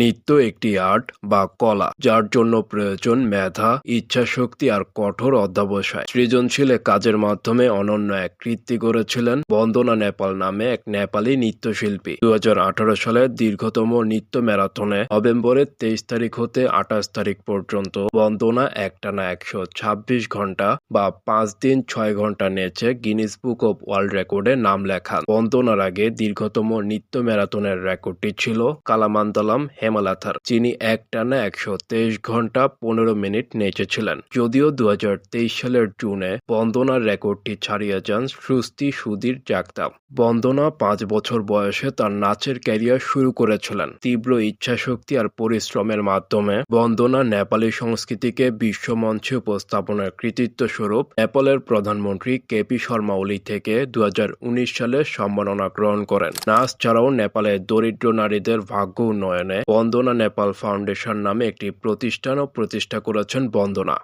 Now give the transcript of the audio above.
নৃত্য একটি আর্ট বা কলা, যার জন্য প্রয়োজন মেধা, ইচ্ছাশক্তি আর কঠোর অধ্যাবসায়। সৃজনশীল কাজের মাধ্যমে অনন্য এক কৃত্তি গড়েছিলেন বন্দনা নেপাল নামে এক নেপালি নৃত্যশিল্পী। দু হাজার আঠারো সালের দীর্ঘতম নৃত্য ম্যারাথনে নভেম্বরের তেইশ তারিখ হতে আঠাশ তারিখ পর্যন্ত বন্দনা একটানা একশো ছাব্বিশ ঘণ্টা বা পাঁচ দিন ছয় ঘণ্টা নেচে গিনিস বুক অব ওয়ার্ল্ড রেকর্ডে নাম লেখান। বন্দনার আগে দীর্ঘতম নৃত্য ম্যারাথনের রেকর্ডটি ছিল কালামান্দালাম হেমালাথার, যিনি একটানা একশো তেইশ ঘণ্টা পনেরো মিনিট নেচেছিলেন। যদিও দু হাজার তেইশ সালের জুনে বন্দনার রেকর্ডটি ছাড়িয়ে যান সুস্তি সুধীর জাগতাপ বন্দনা পাঁচ বছর বয়সে তার নাচের ক্যারিয়ার শুরু করেছিলেন। তীব্র ইচ্ছাশক্তি আর পরিশ্রমের মাধ্যমে বন্দনা নেপালি সংস্কৃতিকে বিশ্বমঞ্চে উপস্থাপনের কৃতিত্ব স্বরূপ অ্যাপলের প্রধানমন্ত্রী কেপি শর্মা ওলি থেকে দু হাজার উনিশ সালে সম্মাননা গ্রহণ করেন। নাচ ছাড়াও নেপালে দরিদ্র নারীদের ভাগ্য উন্নয়নে বন্দনা নেপাল ফাউন্ডেশন নামে একটি প্রতিষ্ঠানও প্রতিষ্ঠা করেছেন বন্দনা।